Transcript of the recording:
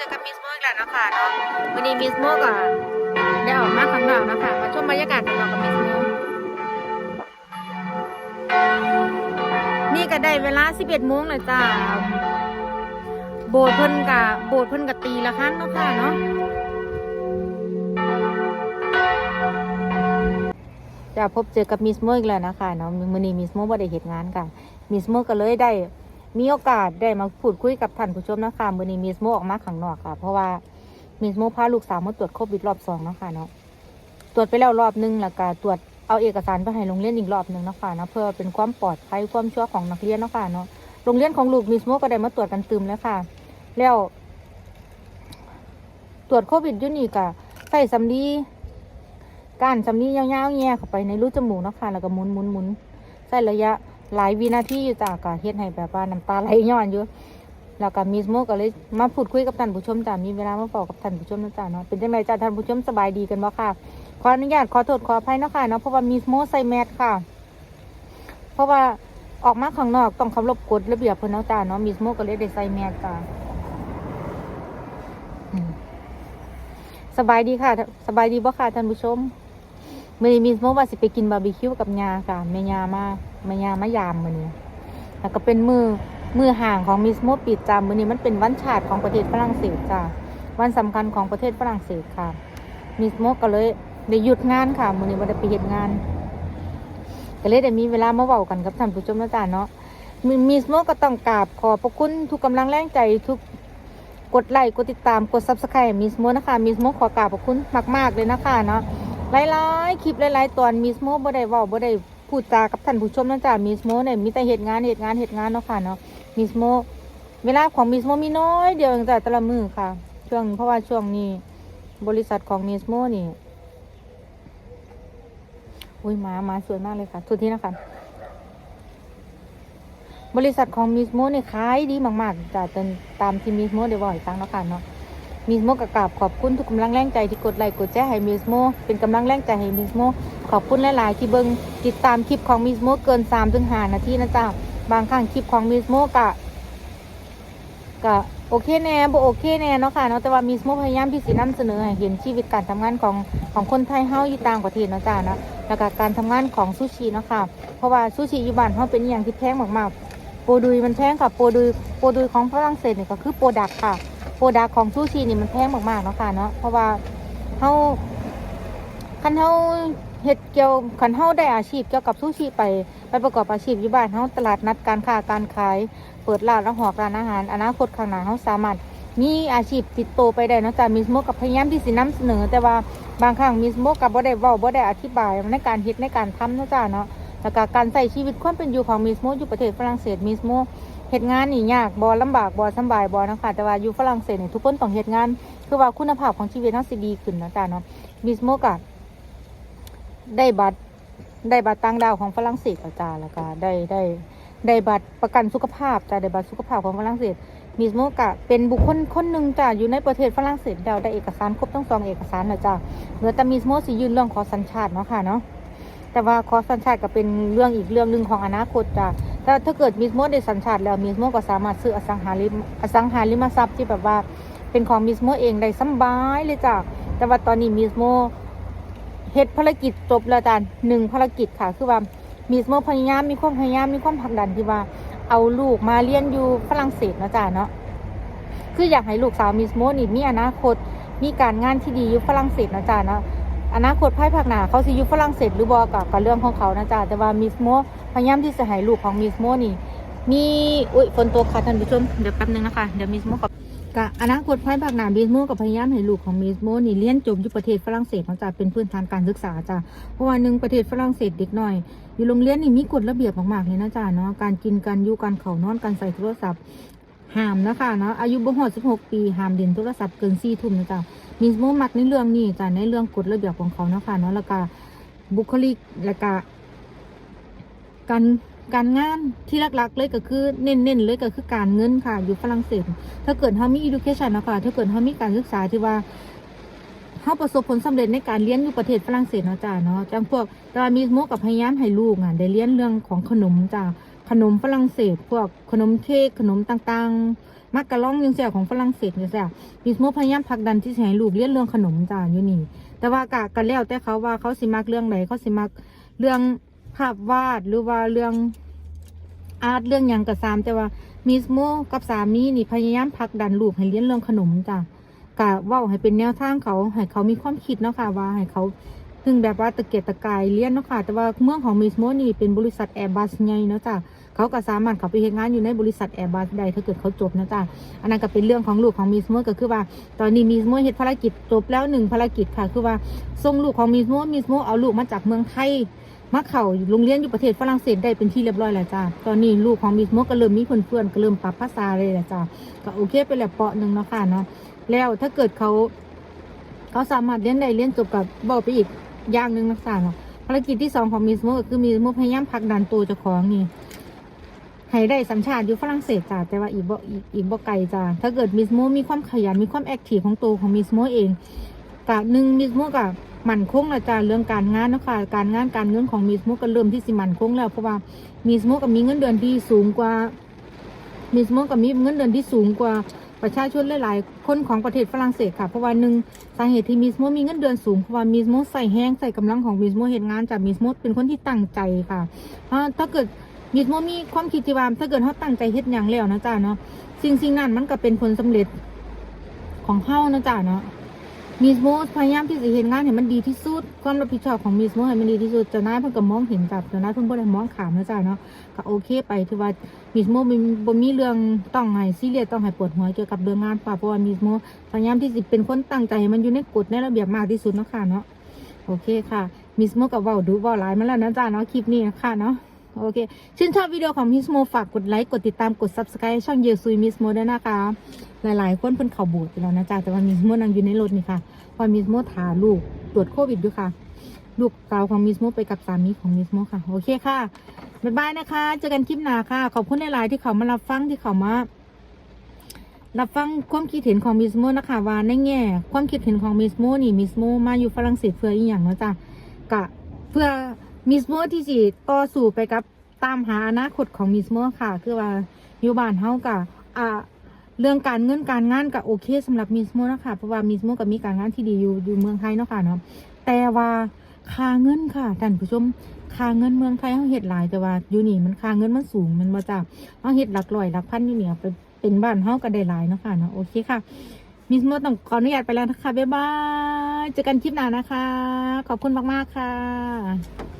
เจอกับมิสโมอีกแล้วนะคะเนาะวันนี้มิสโมก็ได้ออกมาข้างนอกนะคะมาชมบรรยากาศข้างนอกกับมิสโมนี่ก็ได้เวลา 11โมงเลยจ้าโบสถ์เพิ่นกะโบสถ์เพิ่นกะตีละครั้งเนาะค่ะเนาะจะพบเจอกับมิสโมอีกแล้วนะคะเนาะมื้อนี้มิสโมบ่ได้เฮ็ดงานกันมิสโมก็เลยได้ มีโอกาสได้มาพูดคุยกับท่านผู้ชมนะคะมือนี้มิสโมออกมาข้างนอกค่ะ เพราะว่ามิสโมพาลูกสาวมาตรวจโควิดรอบสองนะคะเนาะตรวจไปแล้วรอบหนึงแล้วก็ตรวจเอาเอกสารไปให้โรงเรียนอีกรอบหนึ่งนะคะเนาะเพื่อเป็นความปลอดภัยความชัวของนักเรียนนะคะเนาะโรงเรียนของลูกมิสโมก็ได้มาตรวจกันตืมแล้วค่ะ แล้วตรวจโควิดยุนี่ก็ใส่สำลีก้านสำลียาวๆแง่เข้าไปในรูจมูกนะคะแล้วก็หมุนหมุนหมุนใส่ระยะ หลายวินาทีอยู่จ้ะก็เฮ็ดให้แบบว่าน้ำตาไหลย้อนอยู่แล้วก็มีสโมกก็เลยมาพูดคุยกับท่านผู้ชมจ้ะมีเวลามาบอกกับท่านผู้ชมนะจ้ะเนาะเป็นจังไดจ้ะท่านผู้ชมสบายดีกันบ่ค่ะขออนุญาตขอโทษขออภัยนะค่ะเนาะเพราะว่ามีสโมใส่แมสค่ะ เพราะว่าออกมาข้างนอกต้องเคารพกฎระเบียบเพิ่นนะจ้ะเนาะมีสโมก็เลยได้ใส่แมสจ้ะสบายดีค่ะ สบายดีบ่ค่ะท่านผู้ชมมื่อนี้มีสโมว่าสิไปกินบาร์บีคิวกับยาค่ะแม่ยามา ม่ยามายามมือนี้แล้วก็เป็นมือมือห่างของมิสโมปิดจามมือนี้มันเป็นวันชาติของประเทศฝรั่งเศสจ้ะวันสำคัญของประเทศฝรั่งเศสค่ะมิสโมก็เลยได้หยุดงานค่ะมือนี้บ่ได้ไปเฮ็ดงานก็เลยได้มีเวลามาเว้ากันกับท่านผู้ชมนะจ๊ะเนาะมิสโมก็ต้องกราบขอบพระคุณทุกกำลังแรงใจทุกกดไลค์กดติดตามกด Subscribe มิสโมนะคะมิสโมขอกราบขอบคุณมาก ๆ เลยนะคะเนาะหลายๆคลิปหลายๆตอนมิสโมบ่ได้เว้าบ่ได้ พูดจากับท่านผู้ชมนะจ๊ะมิสโมเนี่ยมีแต่เหตุงานเหตุงานเหตุงานเนาะค่ะเนาะมิสโมเวลาของมิสโมมีน้อยเดียวเองจ้ะแต่ละมือค่ะ ช่วงเพราะว่าช่วงนี้ บริษัทของมิสโมนี่อุ้ยหมาหมาสวยมากเลยค่ะทุกที่นะคะบริษัทของมิสโมเนี่ยขายดีมากๆจ้ะจนตามที่มิสโมได้บอกให้ฟังเนาะค่ะเนาะมิสโมกกราบขอบคุณทุกกำลังแรงใจที่กดไลค์กดแชร์ให้มิสโมเป็นกำลังแรงใจให้มิสโม ขอบคุณหลาย ๆ ที่เบิ้งติดตามคลิปของมิสโมเกิน3ถึง5นาทีนะจ๊ะบางครั้งคลิปของมิสโมกะกะโอเคแน่บ่โอเคแน่เนาะค่ะเนาะแต่ว่ามิสโมพยายามที่สินำเสนอให้เห็นชีวิตการทำงานของของคนไทยเฮาอยู่ต่างประเทศเนาะจ๊ะเนาะแล้วก็การทำงานของซูชิเนาะค่ะเพราะว่าซูชิอยู่บ้านเฮาเป็นอย่างที่แพงมาก ๆ โปรดุยมันแพงค่ะโปรดุยโปรดุยของฝรั่งเศสเนี่ยก็คือโปรดักค่ะโปรดักของซูชินี่มันแพงมาก ๆ เนาะค่ะเนาะเพราะว่าเฮาคันเฮา เฮ็ดเกี่ยวคันเฮาได้อาชีพเกี่ยวกับซูชิไปไปประกอบอาชีพอยู่บ้านเฮาตลาดนัดการค้าการขาย เปิดร้านอาหารร้านอาหาร อนาคตข้างหน้าเฮาสามารถมีอาชีพติดโตไปได้นะจ้ะมิสโมกับพยายามที่สินำเสนอ แต่ว่าบางครั้งมิสโมกับบ่ได้เว้าบ่ได้อธิบายในการเฮ็ดในการทำเนาะจ้ะเนาะแล้วก็การใช้ชีวิตความเป็นอยู่ของมิสโมอยู่ประเทศฝรั่งเศสมิสโมเฮ็ดงานนี่ยากบ่ลำบากบ่สบายบ่นะคะแต่ว่าอยู่ฝรั่งเศสนี่ทุกคนต้องเฮ็ดงาน คือว่าคุณภาพของชีวิตเฮาสิดีขึ้นนะจ๊ะเนาะมิสโมกะ ได้บัตรได้บัตรต่างดาวของฝรั่งเศสแล้วจ้าแล้วก็ได้ได้ได้บัตรประกันสุขภาพจ้าได้บัตรสุขภาพของฝรั่งเศสมิสโมกะเป็นบุคคลคนหนึ่งจ้าอยู่ในประเทศฝรั่งเศสแล้วได้เอกสารครบทั้งสองเอกสารนะจ้าเหลือแต่มิสโมสิยืนเรื่องขอสัญชาติเนาะค่ะเนาะแต่ว่าขอสัญชาติก็เป็นเรื่องอีกเรื่องหนึ่งของอนาคตจ้าถ้าถ้าเกิดมิสโมได้สัญชาติแล้วมิสโมก็สามารถซื้ออสังหาริมอสังหาริมทรัพย์ที่แบบว่าเป็นของมิสโมเองได้สำบายเลยจ้ะแต่ว่าตอนนี้มิสโม เฮ็ดภารกิจจบแล้วจ้ะหนึ่งภารกิจค่ะ คือว่ามิสโมพยายามมีความพยายามมีความผลักดันที่ว่า เอาลูกมาเรียนอยู่ฝรั่งเศสนะจ๊ะเนาะคืออยากให้ลูกสาวมิสโมนี่มีอนาคตมีการงานที่ดีอยู่ฝรั่งเศสนะจ๊ะเนาะอนาคตภายภาคหน้าเขาสิอยู่ฝรั่งเศสหรือบ่กับกับเรื่องของเขานะจ๊ะแต่ว่ามิสโมพยายามที่จะให้ลูกของมิสโมนี่ มีอุ้ยฝนตกค่ะท่านผู้ชมเดี๋ยวแป๊บนึงนะคะ เดี๋ยวมิสโมกับ กะอนาคตภายภาคหน้ามิสโมกับพยายามให้ลูกของมิสโมนี่เรียนจบอยู่ประเทศฝรั่งเศสเนาะจ้ะเป็นพื้นฐานการศึกษาจ้ะเพราะว่าหนึ่งประเทศฝรั่งเศสเด็กหน้อย อยู่โรงเรียนนี่มีกฎระเบียบมากๆเลยนะจ้ะเนาะการกินการอยู่การเข่านอนการใส่โทรศัพท์ห้ามนะคะเนาะอายุบ่ฮอด16 ปีห้ามเล่นโทรศัพท์เกิน4ทุ่มนะจ๊ะมิสโมมักในเรื่องนี้จ้ะในเรื่องกฎระเบียบของเขาเนาะค่ะเนาะแล้วก็บุคลิกแล้วก็การการงานที่หลักๆเลยก็คือเน้นๆเลยก็คือการเงินค่ะ อยู่ฝรั่งเศส ถ้าเกิดเขามี education นะคะถ้าเกิดเขามีการศึกษาที่ว่าเขาประสบผลสำเร็จในการเรียนอยู่ประเทศฝรั่งเศสเนาะจ้าเนาะจังพวกแต่ว่ามีสโมกับพยายามให้ลูกอะได้เรียนเรื่องของขนมจ้าขนมฝรั่งเศส พวกขนมเค้กขนมต่างๆ มักกะล่องยังเสียของฝรั่งเศสเนี่ยเสียมิสโมพยายามผลักดันที่จะให้ลูกเรียนเรื่องขนมจ้าอยู่นี่ แต่ว่ากะกันแล้วแต่เขาว่าเขาสิมักเรื่องไหนเขาสิมักเรื่อง ภาพวาดหรือว่าเรื่องอาร์ตเรื่องหยังกะซามแต่ว่ามิสโมกับสามีนี่พยายามผลักดันลูกให้เรียนเรื่องขนมจ้ากะว่าให้เป็นแนวทางเขาให้เขามีความคิดเนาะค่ะว่าให้เขาถึงแบบว่าตะเกียกตะกายเรียนเนาะค่ะแต่ว่าเมืองของมิสโมนี่เป็นบริษัทแอร์บัสไงเนาะจ้ะเขาก็สามารถเขาไปเฮ็ดงานอยู่ในบริษัทแอร์บัสได้ถ้าเกิดเขาจบนะจ้ะอันนั้นก็เป็นเรื่องของลูกของมิสโมก็คือว่า ตอนนี้มิสโมเฮ็ดภารกิจจบแล้วหนึ่งภารกิจค่ะ คือว่าส่งลูกของมิสโมมิสโมเอาลูกมาจากเมืองไทย มาเข้าโรงเรียนอยู่ประเทศฝรั่งเศสได้เป็นที่เรียบร้อยแล้วจ้าตอนนี้ลูกของมิสโมก็เริ่มมีเพื่อนๆก็เริ่มปรับภาษาเลยแหละจ้าก็โอเคไปแล้วเปาะหนึ่งเนาะค่ะนะแล้วถ้าเกิดเขาเขาสามารถเรียนได้เรียนจบกับบอกไปอีกอย่างหนึ่งนักศึกษาเนาะภารกิจที่สองของมิสโมก็คือมิสโมพยายามผลักดันตัวเจ้าของนี่ให้ได้สัญชาติอยู่ฝรั่งเศสจ้าแต่ว่าอีกบ่อีกอีกบ่ไกลจ้าถ้าเกิดมิสโมมีความขยันมีความแอคทีฟของตัวของมิสโมเอง กะหนึ่งมิสโมกะมันคงละจ้าเรื่องการงานนะคะการงานการเงินของมิสโมก็เริ่มที่สิมันคงแล้วเพราะว่ามิสโมก็มีเงินเดือนที่สูงกว่ามิสโมก็มีเงินเดือนที่สูงกว่าประชาชนหลาย ๆ คนของประเทศฝรั่งเศสค่ะ เพราะว่าหนึ่งสาเหตุที่มิสโมมีเงินเดือนสูงเพราะว่ามิสโมใส่แห้งใส่กำลังของมิสโมเห็นงานจากมิสโมเป็นคนที่ตั้งใจค่ะเพราะถ้าเกิดมิดโมมีความคิดที่ว่าถ้าเกิดเขาตั้งใจเฮ็ดอย่างแล้วนะจ๊ะเนาะสิ่งสิ่งนั้นมันก็เป็นผลสำเร็จของเฮานะจ๊ะเนาะ มิสโมพยายามที่จะเห็นงานให้มันดีที่สุด ความรับผิดชอบของมิสโมให้มันดีที่สุดเจ้านายเพิ่นก็มองเห็นกับเจ้านายเพิ่นบ่ได้มองขามนะจ๊ะเนาะก็โอเคไปถือว่ามิสโมบ่มีบ่มีเรื่องต้องให้ซีเรียสต้องให้ปวดหัวเกี่ยวกับเรื่องงานป่ะเพราะว่ามิสโมพยายามที่จะเป็นคนตั้งใจให้มันอยู่ในกฎในระเบียบมากที่สุดเนาะค่ะเนาะโอเคค่ะมิสโมกับเว้าดูเว้าหลายมาแล้วนะจ๊ะเนาะคลิปนี้นะคะเนาะ โอเค ชื่นชอบวิดีโอของมิสโมฝากกดไลค์ กดติดตาม กด subscribe ช่องเยซุยมิสโมด้วยนะคะ หลายๆ คนเพิ่นเข้าบสถ์ไปแล้วนะจ๊ะ แต่ว่ามิสโมนั่งอยู่ในรถนี่ค่ะพอมิสโมถาลูกตรวจโควิดด้วยค่ะ ลูกสาวของมิสโมไปกับสามีของมิสโมค่ะ โอเคค่ะ บ๊ายบายนะคะ เจอกันคลิปหน้าค่ะ ขอบคุณหลายๆที่เขามารับฟังที่เขามารับฟังความคิดเห็นของมิสโมนะคะว่าในแง่ความคิดเห็นของมิสโมนี่มิสโมมาอยู่ฝรั่งเศสเพื่ออีหยังเนาะจ๊ะกะเพื่อ มิสโมที่สิต่อสู้ไปกับตามหาอนาคตของมิสโมค่ะ คือว่าอยู่บ้านเฮากะอ่าเรื่องการเงินการงานก็โอเคสำหรับมิสโมนะคะเพราะว่ามิสโมก็มีการงานที่ดีอยู่อยู่เมืองไทยเนาะค่ะเนาะแต่ว่าค่าเงินค่ะท่านผู้ชมค่าเงินเมืองไทยเขาเฮ็ดหลายแต่ว่าอยู่นี่มันค่าเงินมันสูงมันมาจากเขาเฮ็ดหลักร้อยหลักพันอยู่เนี่ยเป็นเป็นบ้านเฮาก็ได้หลายเนาะค่ะเนาะโอเคค่ะมิสโมต้องขออนุญาตไปแล้วนะคะบ๊ายบายเจอกันคลิปหน้านะคะ ขอบคุณมากๆค่ะ